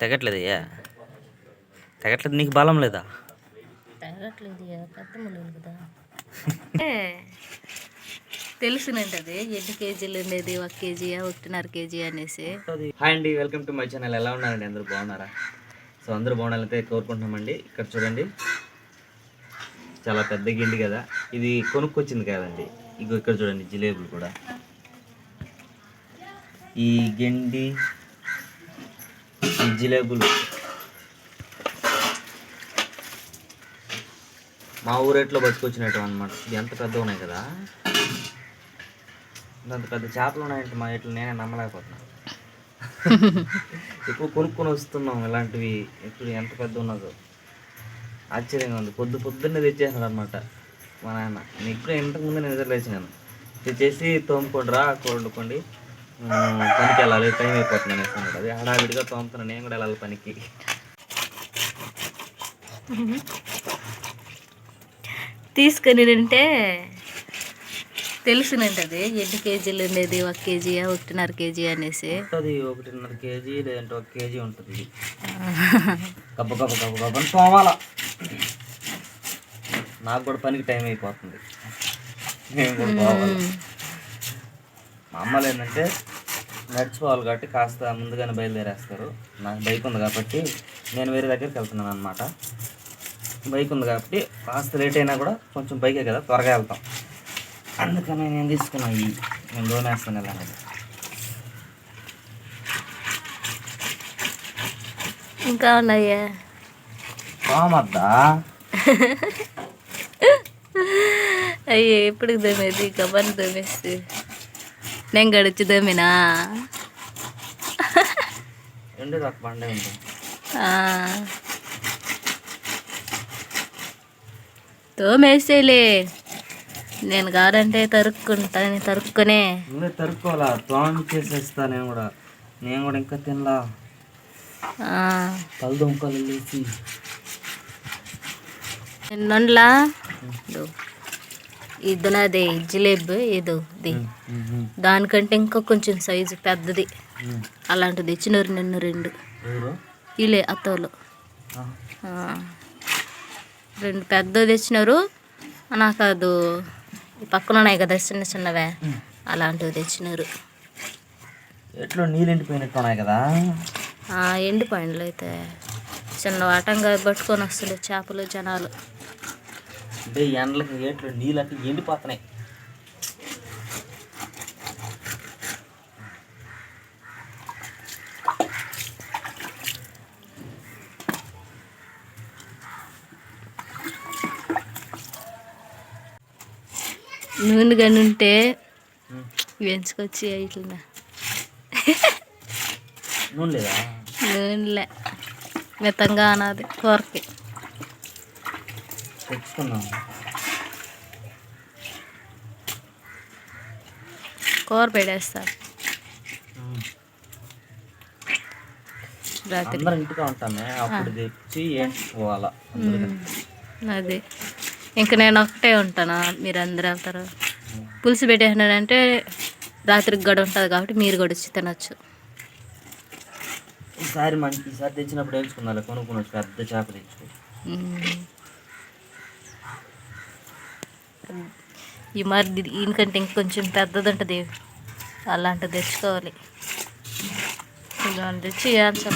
తెగట్లేదయ్యా తెగట్లేదు నీకు బలం లేదా? పెద్ద ముళ్ళు కదా. తెలిసినంటది ఎన్ని కేజీలు ఉండేది? ఒక కేజీ ఒకటిన్నర కేజీ అనేసి. హాయ్ అండి వెల్కమ్ టు మై ఛానల్. ఎలా ఉన్నారండి? అందరూ బాగున్నారా? సో అందరూ బాగుండాలైతే కోరుకుంటున్నామండి. ఇక్కడ చూడండి. చాలా పెద్ద గిండి కదా. ఇది కొనుక్కొచ్చింది కదండి. ఇగో ఇక్కడ చూడండి జిలేబులు కూడా. ఈ గిండి జిలేబులు మా ఊరేట్లో బతుకొచ్చినట్టు అనమాట ఎంత పెద్ద ఉన్నాయి కదా. అంత పెద్ద చేపలు ఉన్నాయంటే మా ఇట్లా నేనే నమ్మలేకపోతున్నాను ఇప్పుడు కొనుక్కొని వస్తున్నాం ఇలాంటివి. ఇప్పుడు ఎంత పెద్ద ఉన్నదో. ఆశ్చర్యంగా ఉంది. పొద్దు పొద్దున్నే తెచ్చేసినాడు అనమాట మా నాన్న. నేను ఇప్పుడే ఇంతకు ముందు నిద్ర లేచినాను. తెచ్చేసి తోముకోండి రా వండుకోండి. ఉమ్, పనికి వెళ్ళాలి టైం అయిపోతుంది అనేసి అన్నాడు. అది హడావిడిగా తోముతున్నాను నేను కూడా వెళ్ళాలి పనికి. తీసుకొని ఉంటే తెలిసినంటది ఎన్ని కేజీలు ఉండేది? ఒక కేజీ ఒకటిన్నర కేజీ అనేసి. ఉంటుంది ఒకటిన్నర కేజీ లేదంటే ఒక కేజీ ఉంటుంది గబ్బ గబ్బ గబ్బ అని తోమాల. నాకు కూడా పనికి టైం అయిపోతుంది. నేను కూడా పోవాలి మా అమ్మలు ఏంటంటే నడిచిపోవాలి కాబట్టి కాస్త ముందుగానే బయలుదేరేస్తారు. నాకు బైక్ ఉంది కాబట్టి నేను వేరే దగ్గరికి వెళ్తున్నాను అనమాట బైక్ ఉంది కాబట్టి కాస్త లేట్ అయినా కూడా కొంచెం బైకే కదా త్వరగా వెళ్తాం. అందుకని నేను తీసుకున్నా ఈ నేను దోమేస్తాను ఇలా అనేది ఇంకా ఉన్నాయా? తోమద్దా అయ్యే ఎప్పుడు దమ్మేది కబర్ని దమ్మేస్తే నేను గడిచి దమ్మినా? ఎండు ఒక బండే ఉంది తోమేసేలే. నేను కాదంటే తరుక్కుంటాను తరుక్కునే. నువ్వే తరుక్కోవాలా? తోమ చేసేస్తా నేను కూడా. నేను కూడా ఇంకా తినలా. ఆ, కళ్ళు దుంకలు లేచి. నొండ్లా ఇదో. ఇది నాది జిలేబీ ఇది. ఇది దానికంటే ఇంకా కొంచెం సైజు పెద్దది. అలాంటిది ఇచ్చినారు నిన్ను రెండు. ఇలే అత్తోలు. రెండు పెద్దవి తెచ్చినారు. నాకు అది ఈ పక్కన ఉన్నాయి కదా చిన్న చిన్నవే. అలాంటివి తెచ్చినారు. ఎట్లో నీళ్ళు ఎండిపోయినట్టు ఉన్నాయి కదా? ఆ, ఎండు పండ్లు అయితే. చిన్న వాటంగా పట్టుకొని వస్తుండే చేపలు జనాలు. అంటే ఎండలకి ఏట్లో నీళ్ళు అంటే ఎండిపోతున్నాయి. నూనె కానీ ఉంటే ఉమ్. వెంచుకొచ్చి ఇట్లా నూనె లేదా? నూనెలే. మితంగా అన్నది కూరకి. తెచ్చుకుందాం కూర. రాత్రి. అందరం ఇంటిగా ఉంటామే అప్పుడు తెచ్చి అందుకని. అది. ఇంక నేను ఒకటే ఉంటాను మీరు అందరు వెళ్తారు పులుసు పెట్టేసినాడంటే రాత్రికి కూడా ఉంటుంది కాబట్టి మీరు కూడా వచ్చి తినొచ్చు. ఈసారి మంచి ఈసారి తెచ్చినప్పుడు వేయించుకుందాం కొనుక్కొని పెద్ద చేప తెచ్చుకో. ఈ మరి దీనికంటే ఇంకొంచెం పెద్దది ఉంటుంది అలాంటిది తెచ్చుకోవాలి. ఇలాంటి తెచ్చి వేయాల్సి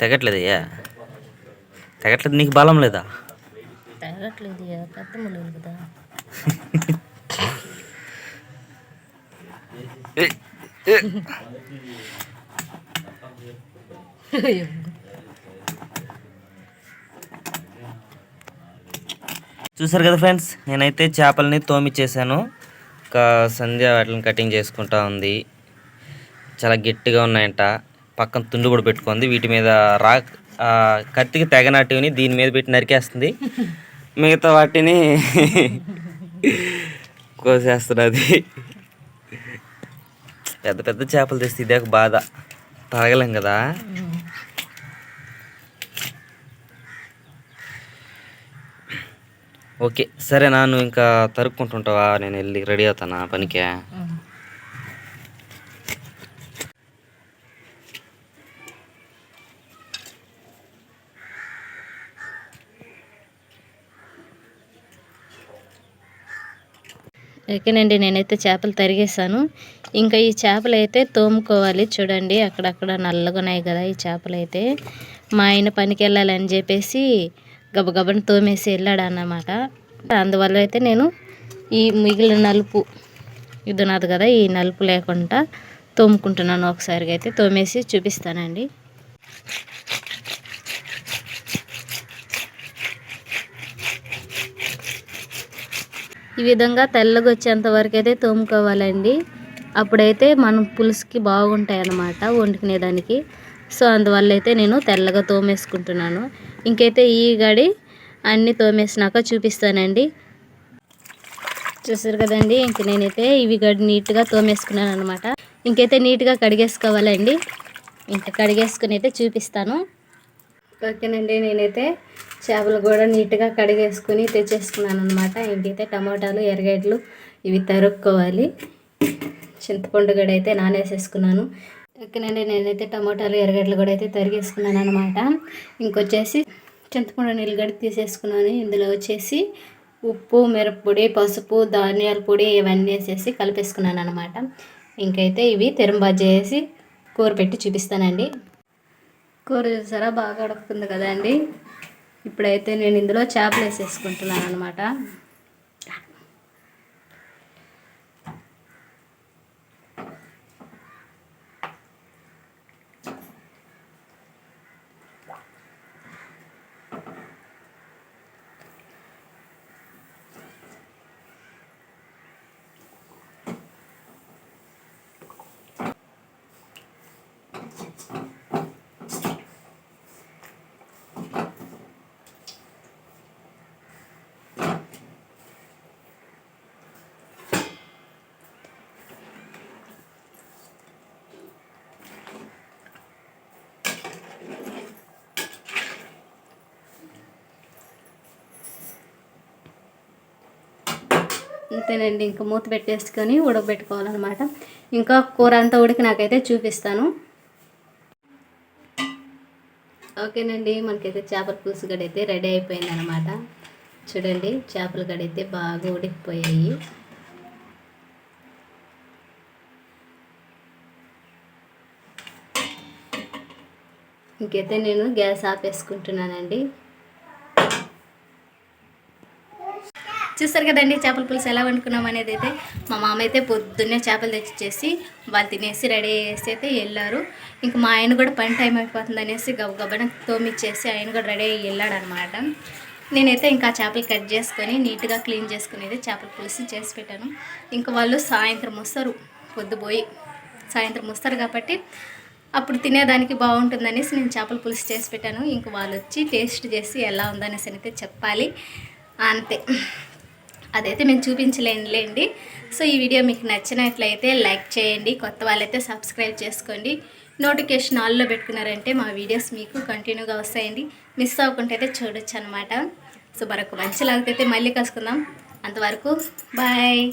తెగట్లేదయ్యా తెగట్లేదు నీకు బలం లేదా? తగ్గట్లేదు పెద్ద కదా. చూసారు కదా ఫ్రెండ్స్ నేనైతే చేపలని తోమిచ్చేసాను ఇంకా సంధ్య వాటిని కటింగ్ చేసుకుంటా ఉంది. చాలా గట్టిగా ఉన్నాయంట. పక్కన తుండు కూడా పెట్టుకుంది. వీటి మీద రా కత్తికి తెగనట్టుని దీని మీద పెట్టి నరికేస్తుంది. మిగతా వాటిని కోసేస్తున్నది. పెద్ద పెద్ద చేపలు తెస్తే ఇదే ఒక బాధ. తాగలేం కదా? ఓకే సరే నువ్వు ఇంకా తరుక్కుంటుంటావా? నేను వెళ్ళి రెడీ అవుతానా పనికే? ఓకేనండి నేనైతే చేపలు తరిగేసాను ఇంకా ఈ చేపలు అయితే తోముకోవాలి. చూడండి అక్కడక్కడ నల్లగా ఉన్నాయి కదా ఈ చేపలు అయితే మా ఆయన పనికి వెళ్ళాలని చెప్పేసి గబగబని తోమేసి వెళ్ళాడు అన్నమాట అందువల్ల అయితే నేను ఈ మిగిలిన నలుపు ఇది ఉన్నది కదా ఈ నలుపు లేకుండా తోముకుంటున్నాను. ఒకసారిగా అయితే తోమేసి చూపిస్తానండి. ఈ విధంగా తెల్లగా వచ్చేంత వరకు అయితే తోముకోవాలండి. అప్పుడైతే మనం పులుసుకి బాగుంటాయి అన్నమాట వండుకునేదానికి. సో అందువల్ల అయితే నేను తెల్లగా తోమేసుకుంటున్నాను. ఇంకైతే ఈ గడి అన్నీ తోమేసినాక చూపిస్తానండి. చూసారు కదండి ఇంక నేనైతే ఇవి గడి నీట్గా తోమేసుకున్నాను అనమాట ఇంకైతే నీట్గా కడిగేసుకోవాలండి. ఇంకా కడిగేసుకుని అయితే చూపిస్తాను. ఓకేనండి నేనైతే చేపలు కూడా నీట్గా కడిగేసుకుని తెచ్చేసుకున్నాను అనమాట ఇంకైతే టమాటాలు ఎర్రగడ్డలు ఇవి తరుక్కోవాలి. చింతపండు కూడా అయితే నానేసేసుకున్నాను. ఓకేనండి నేనైతే టమాటాలు ఎర్రగడ్డలు కూడా అయితే తరిగేసుకున్నాను అనమాట ఇంకొచ్చేసి చింతపండు నీళ్ళు గడి తీసేసుకున్నాను. ఇందులో వచ్చేసి ఉప్పు మిరప్పొడి పసుపు ధాన్యాల పొడి ఇవన్నీ వేసేసి కలిపేసుకున్నాను అనమాట ఇంకైతే ఇవి తిరుమ చేసి కూర పెట్టి చూపిస్తానండి. కూర చూసారా? బాగా ఉడుకుతుంది కదండి ఇప్పుడైతే నేను ఇందులో చేపలు వేసేసుకుంటున్నాను అనమాట అంతేనండి. ఇంకా మూత పెట్టేసుకొని ఉడకబెట్టుకోవాలన్నమాట. ఇంకా కూర అంతా ఉడికి నాకైతే చూపిస్తాను. ఓకేనండి. మనకైతే చేపల పులుసు గడైతే రెడీ అయిపోయింది అనమాట చూడండి చేపల గడైతే బాగా ఉడికిపోయాయి. ఇంకైతే నేను గ్యాస్ ఆపేసుకుంటున్నానండి. చూస్తారు కదండి చేపల పులుసు ఎలా వండుకున్నాం అనేది అయితే. మా మామ అయితే పొద్దున్నే చేపలు తెచ్చిచ్చేసి వాళ్ళు తినేసి రెడీ చేసి అయితే వెళ్ళారు. ఇంకా మా ఆయన కూడా పని టైం అయిపోతుంది అనేసి గబగబన తోమిచ్చేసి ఆయన కూడా రెడీ అయ్యి వెళ్ళాడనమాట. నేనైతే ఇంకా చేపలు కట్ చేసుకొని నీట్గా క్లీన్ చేసుకుని అయితే చేపల పులుసు చేసి పెట్టాను. ఇంకా వాళ్ళు సాయంత్రం వస్తారు పొద్దుపోయి సాయంత్రం వస్తారు కాబట్టి అప్పుడు తినేదానికి బాగుంటుందనేసి నేను చేపల పులుసు చేసి పెట్టాను. ఇంక వాళ్ళు వచ్చి టేస్ట్ చేసి ఎలా ఉందనేసి అయితే చెప్పాలి. అంతే. అదైతే మేము చూపించలేండి సో ఈ వీడియో మీకు నచ్చినట్లయితే లైక్ చేయండి కొత్త వాళ్ళైతే సబ్స్క్రైబ్ చేసుకోండి. నోటిఫికేషన్ ఆల్లో పెట్టుకున్నారంటే మా వీడియోస్ మీకు కంటిన్యూగా వస్తాయండి. మిస్ అవ్వకుండా అయితే చూడొచ్చు అనమాట సో మరొక మంచి లాగితే మళ్ళీ కలుసుకుందాం. అంతవరకు బాయ్.